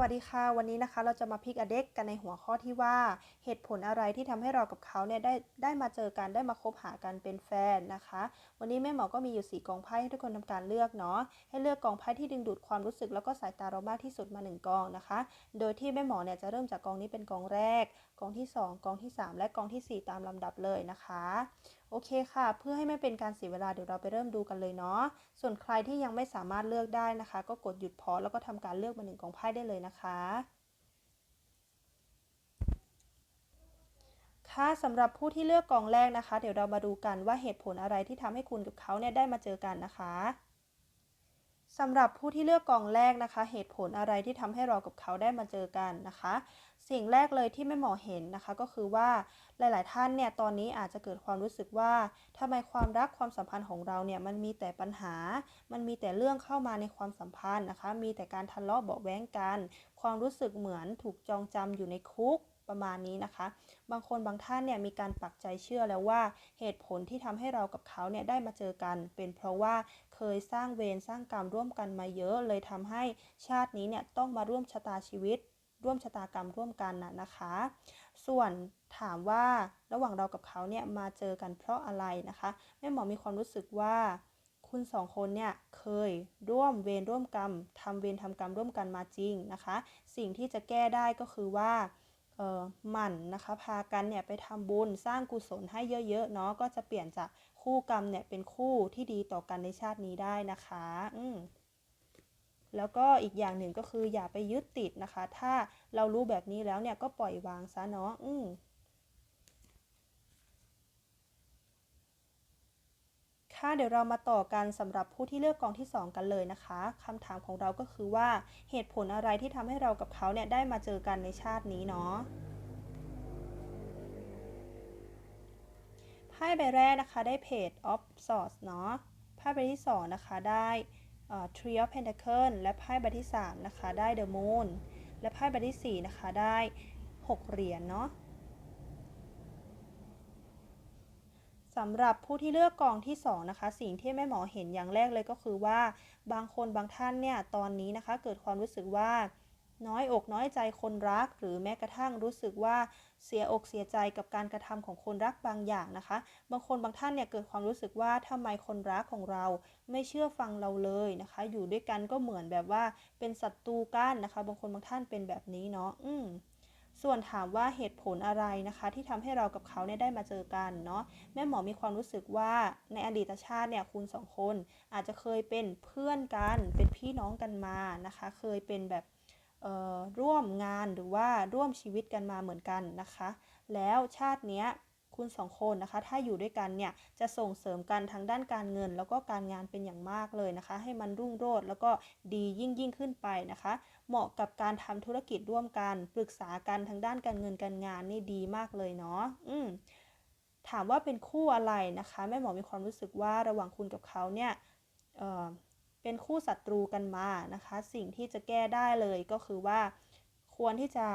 วัสดีค่ะ วันนี้นะคะเราจะมาพิกอเด็กกันในหัวข้อที่ว่า เหตุผลอะไรที่ทำให้เรากับเขาเนี่ยได้ได้มาเจอกันได้มาคบหากันเป็นแฟนนะคะ วันนี้แม่หมอก็มีอยู่ 4กองไพ่ให้ทุกคนทำการเลือกเนาะให้เลือกกองไพ่ที่ดึงดูดความรู้สึกแล้วก็สายตาเรามากที่สุดมา 1กองนะคะ โดยที่แม่หมอเนี่ยจะเริ่มจากกองนี้เป็นกองแรก กองที่ 2กองที่ 3 และกองทีสี่4 ตามลำดับเลยนะคะ โอเคค่ะ เพื่อให้ไม่เป็นการเสียเวลาเดี๋ยวเราไปเริ่มดูกันเลยเนาะ ส่วนใครที่ยังไม่สามารถเลือกได้นะคะ ก็กดหยุดพอแล้วก็ทำการเลือกมาหนึ่งกองไพ่ได้เลยนะคะค่ะสำหรับผู้ที่เลือกกองแรกนะคะ เดี๋ยวเรามาดูกันว่าเหตุผลอะไรที่ทำให้คุณกับเขาเนี่ยได้มาเจอกันนะคะ สำหรับผู้ที่เลือกกองแรกนะคะ เหตุผลอะไรที่ทำให้เรากับเขาได้มาเจอกันนะคะ สิ่งแรกเลยที่แม่หมอเห็นนะคะ ก็คือว่าหลาย ๆ ท่านเนี่ยตอนนี้อาจจะเกิดความรู้สึกว่าทำไมความรักความสัมพันธ์ของเราเนี่ยมันมีแต่ปัญหา มันมีแต่เรื่องเข้ามาในความสัมพันธ์นะคะ มีแต่การทะเลาะเบาแว้งกัน ความรู้สึกเหมือนถูกจองจำอยู่ในคุกประมาณนี้นะคะ บางคนบางท่านเนี่ยมีการปักใจเชื่อแล้วว่าเหตุผลที่ทำให้เรากับเขาเนี่ยได้มาเจอกัน เป็นเพราะว่าเคยสร้างเวรสร้างกรรมร่วมกันมาเยอะ เลยทำให้ชาตินี้เนี่ยต้องมาร่วมชะตาชีวิต ร่วมชะตากรรมร่วมกันนะนะคะ ส่วนถามว่าระหว่างเรากับเขาเนี่ยมาเจอกันเพราะอะไรนะคะแม่หมอมีความรู้สึกว่า คุณสองคนเนี่ยเคยร่วมเวรร่วมกรรมทำเวรทำกรรมร่วมกันมาจริงนะคะ สิ่งที่จะแก้ได้ก็คือว่าเออหมั่นนะคะพากันเนี่ยไปทำบุญสร้างกุศลให้เยอะๆเนาะก็จะเปลี่ยนจากคู่กรรมเนี่ยเป็นคู่ที่ดีต่อกันในชาตินี้ได้นะคะอืแล้วก็อีกอย่างหนึ่งก็คืออย่าไปยึดติดนะคะ ถ้าเรารู้แบบนี้แล้วเนี่ยก็ปล่อยวางซะเนาะอื ค่ะเดี๋ยวเรามาต่อกันสำหรับผู้ที่เลือกกองที่ 2 กันเลยนะคะคำถามของเราก็คือว่าเหตุผลอะไรที่ทำให้เรากับเขาเนี่ยได้มาเจอกันในชาตินี้เนาะไพ่ใบแรกนะคะได้ Page of Swords เนาะไพ่ใบที่ 2 นะคะได้ Three of Pentacles และไพ่ใบที่ 3 นะคะได้ The Moon และไพ่ใบที่ 4 นะคะได้ 6 เหรียญเนาะ สำหรับผู้ที่เลือกกองที่2นะคะสิ่งที่แม่หมอเห็นอย่างแรกเลยก็คือว่า บางคนบางท่านเนี่ยตอนนี้นะคะ เกิดความรู้สึกว่า น้อยอกน้อยใจคนรัก หรือแม้กระทั่งรู้สึกว่าเสียอกเสียใจกับการกระทำของคนรักบางอย่างนะคะ บางคนบางท่านเนี่ยเกิดความรู้สึกว่าทำไมคนรักของเราไม่เชื่อฟังเราเลยนะคะ อยู่ด้วยกันก็เหมือนแบบว่าเป็นศัตรูกันนะคะ บางคนบางท่านเป็นแบบนี้เนาะอืม ส่วนถามว่าเหตุผลอะไรนะคะที่ทำให้เรากับเขาเนี่ยได้มาเจอกันเนาะแม่หมอมีความรู้สึกว่าในอดีตชาติเนี่ยคุณสองคนอาจจะเคยเป็นเพื่อนกันเป็นพี่น้องกันมานะคะ เคยเป็นแบบร่วมงานหรือว่าร่วมชีวิตกันมาเหมือนกันนะคะ แล้วชาติเนี้ย คุณสองคนนะคะ ถ้าอยู่ด้วยกันเนี่ยจะส่งเสริมกันทางด้านการเงิน แล้วก็การงานเป็นอย่างมากเลยนะคะ ให้มันรุ่งโรจน์แล้วก็ดียิ่งยิ่งขึ้นไปนะคะ เหมาะกับการทำธุรกิจร่วมกันปรึกษากันทางด้านการเงินการงานนี่ดีมากเลยเนาะอืมถามว่าเป็นคู่อะไรนะคะแม่หมอมีความรู้สึกว่าระหว่างคุณกับเขาเนี่ยเเป็นคู่ศัตรูกันมานะคะ สิ่งที่จะแก้ได้เลยก็คือว่าควรที่จะ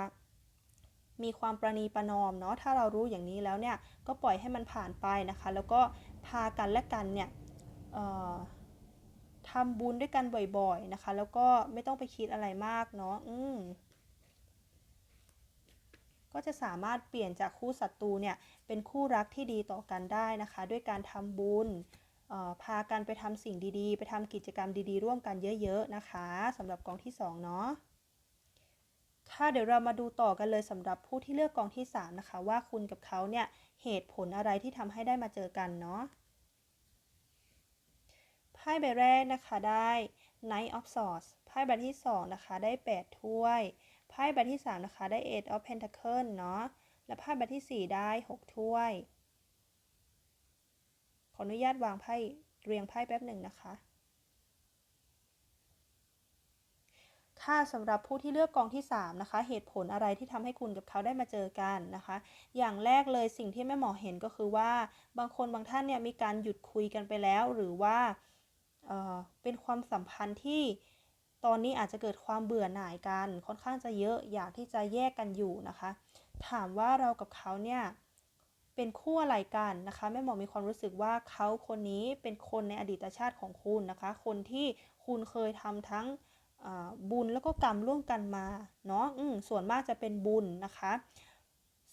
มีความประนีประนอมเนาะถ้าเรารู้อย่างนี้แล้วเนี่ยก็ปล่อยให้มันผ่านไปนะคะ แล้วก็พากันและกันเนี่ยทำบุญด้วยกันบ่อยๆนะคะ แล้วก็ไม่ต้องไปคิดอะไรมากเนาะอืมก็จะสามารถเปลี่ยนจากคู่ศัตรูเนี่ยเป็นคู่รักที่ดีต่อกันได้นะคะ ด้วยการทำบุญพากันไปทำสิ่งดีๆ ไปทำกิจกรรมดีๆ ร่วมกันเยอะ ๆ นะคะสำหรับกองที่ 2 เนาะ ค่ะเดี๋ยวเรามาดูต่อกันเลยสำหรับผู้ที่เลือกกองที่ 3 นะคะ ว่าคุณกับเขาเนี่ยเหตุผลอะไรที่ทำให้ได้มาเจอกันเนาะไพ่ใบแรกนะคะได้ Knight of Swords ไพ่ใบที่ 2 นะคะ ได้ 8 ถ้วยไพ่ใบที่ 3 นะคะ ได้ Eight of Pentacles เนาะและไพ่ใบที่ 4 ได้ 6 ถ้วย ขออนุญาตวางไพ่เรียงไพ่แป๊บหนึ่งนะคะ ค่ะสำหรับผู้ที่เลือกกองที่3นะคะ เหตุผลอะไรที่ทำให้คุณกับเขาได้มาเจอกันนะคะ อย่างแรกเลยสิ่งที่แม่หมอเห็นก็คือว่า บางคนบางท่านเนี่ยมีการหยุดคุยกันไปแล้ว หรือว่าเเป็นความสัมพันธ์ที่ตอนนี้อาจจะเกิดความเบื่อหน่ายกัน ค่อนข้างจะเยอะอยากที่จะแยกกันอยู่นะคะ ถามว่าเรากับเขาเนี่ยเป็นคู่อะไรกันนะคะแม่หมอมีความรู้สึกว่าเขาคนนี้เป็นคนในอดีตชาติของคุณนะคะ คนที่คุณเคยทำทั้ง บุญแล้วก็กรรมร่วมกันมาเนาะอืมส่วนมากจะเป็นบุญนะคะ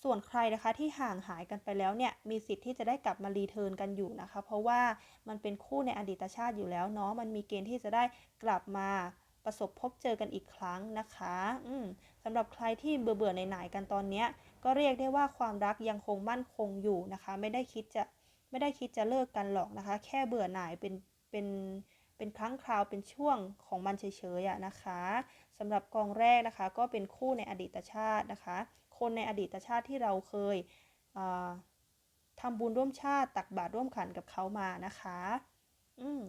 ส่วนใครนะคะที่ห่างหายกันไปแล้วเนี่ยมีสิทธิ์ที่จะได้กลับมารีเทิร์นกันอยู่นะคะ เพราะว่ามันเป็นคู่ในอดีตชาติอยู่แล้วเนาะมันมีเกณฑ์ที่จะได้กลับมาประสบพบเจอกันอีกครั้งนะคะอืมสำหรับใครที่เบื่อเบื่อๆหน่ายๆกันตอนนี้ก็เรียกได้ว่าความรักยังคงมั่นคงอยู่นะคะ ไม่ได้คิดจะไม่ได้คิดจะเลิกกันหรอกนะคะ แค่เบื่อหน่ายเป็นเป็นเเป็นครั้งคราวเป็นช่วงของมันเฉยๆอะนะคะสำหรับกองแรกนะคะก็เป็นคู่ในอดีตชาตินะคะ คนในอดีตชาติที่เราเคยอ่าทำบุญร่วมชาติตักบาตรร่วมขันกับเขามานะคะ อืม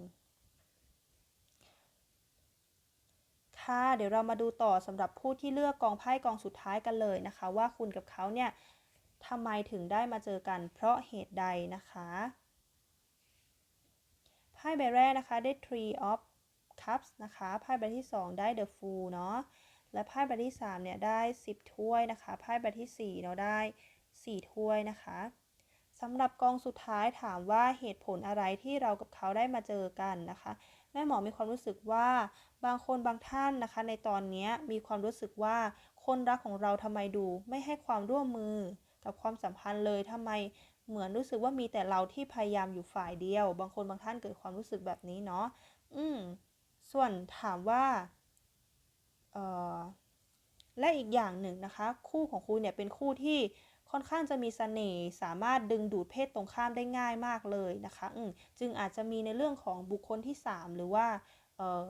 ค่ะ เดี๋ยวเรามาดูต่อสำหรับผู้ที่เลือกกองไพ่กองสุดท้ายกันเลยนะคะ ว่าคุณกับเขาเนี่ยทำไมถึงได้มาเจอกันเพราะเหตุใดนะคะ ไพ่ใบแรกนะคะได้ Three of Cups นะคะไพ่ใบที่ 2 ได้ The Fool เนาะและไพ่ใบที่ 3 เนี่ย ได้ 10 ถ้วยนะคะไพ่ใบที่ 4เราได้ 4 ถ้วยนะคะสำหรับกองสุดท้ายถามว่าเหตุผลอะไรที่เรากับเขาได้มาเจอกันนะคะ แม่หมอมีความรู้สึกว่าบางคนบางท่านนะคะ ในตอนนี้มีความรู้สึกว่าคนรักของเราทำไมดู ไม่ให้ความร่วมมือกับความสัมพันธ์เลยทำไม เหมือนรู้สึกว่ามีแต่เราที่พยายามอยู่ฝ่ายเดียว บางคนบางท่านเกิดความรู้สึกแบบนี้เนาะอืมส่วนถามว่าเอ่อและอีกอย่างหนึ่งนะคะ คู่ของคุณเนี่ยเป็นคู่ที่ค่อนข้างจะมีเสน่ห์สามารถดึงดูดเพศตรงข้ามได้ง่ายมากเลยนะคะอืจึงอาจจะมีในเรื่องของบุคคลที่ 3 หรือว่าเออ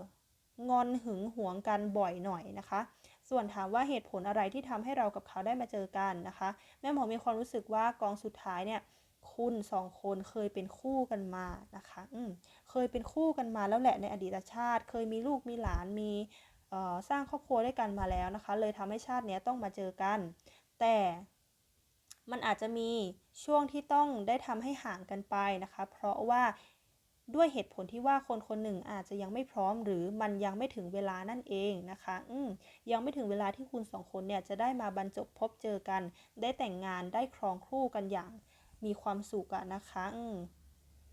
งอนหึงหวงกันบ่อยหน่อยนะคะ ส่วนถามว่าเหตุผลอะไรที่ทำให้เรากับเขาได้มาเจอกันนะคะ แม่หมอมีความรู้สึกว่ากองสุดท้ายเนี่ยคุณสองคนเคยเป็นคู่กันมานะคะอืมเคยเป็นคู่กันมาแล้วแหละในอดีตชาติ เคยมีลูกมีหลานมีสร้างครอบครัวด้วยกันมาแล้วนะคะ เลยทำให้ชาตินี้ต้องมาเจอกัน แต่มันอาจจะมีช่วงที่ต้องได้ทำให้ห่างกันไปนะคะ เพราะว่า ด้วยเหตุผลที่ว่าคนคนหนึ่งอาจจะยังไม่พร้อม หรือมันยังไม่ถึงเวลานั่นเองนะคะอืมยังไม่ถึงเวลาที่คุณสองคนเนี่ยจะได้มาบรรจบพบเจอกัน ได้แต่งงานได้ครองคู่กันอย่างมีความสุขอะนะคะอืม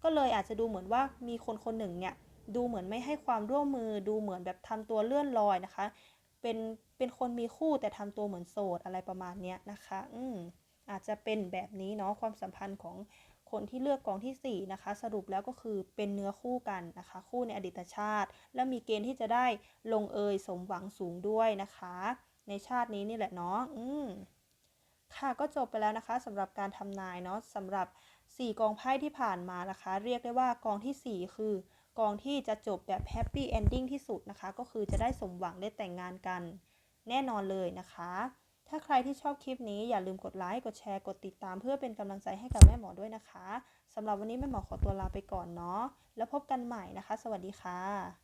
ก็เลยอาจจะดูเหมือนว่ามีคนคนหนึ่งเนี่ยดูเหมือนไม่ให้ความร่วมมือ ดูเหมือนแบบทำตัวเลื่อนลอยนะคะ เป็นเป็นคนมีคู่แต่ทำตัวเหมือนโสดอะไรประมาณเนี้ยนะคะ อืมอาจจะเป็นแบบนี้เนาะความสัมพันธ์ของ คนที่เลือกกองที่ 4 นะคะ สรุปแล้วก็คือเป็นเนื้อคู่กันนะคะ คู่ในอดีตชาติ และมีเกณฑ์ที่จะได้ลงเอยสมหวังสูงด้วยนะคะ ในชาตินี้นี่แหละเนาะอืมค่ะก็จบไปแล้วนะคะสำหรับการทำนายเนาะสำหรับ 4 กองไพ่ที่ผ่านมานะคะ เรียกได้ว่ากองทีสี่ 4 คือกองที่จะจบแบบแฮปปี้เอนดิ้งที่สุดนะคะ ก็คือจะได้สมหวังได้แต่งงานกันแน่นอนเลยนะคะ ถ้าใครที่ชอบคลิปนี้อย่าลืมกดไลค์ กดแชร์ กดติดตาม เพื่อเป็นกำลังใจให้กับแม่หมอด้วยนะคะสำหรับวันนี้แม่หมอขอตัวลาไปก่อนเนาะ แล้วพบกันใหม่นะคะ สวัสดีค่ะ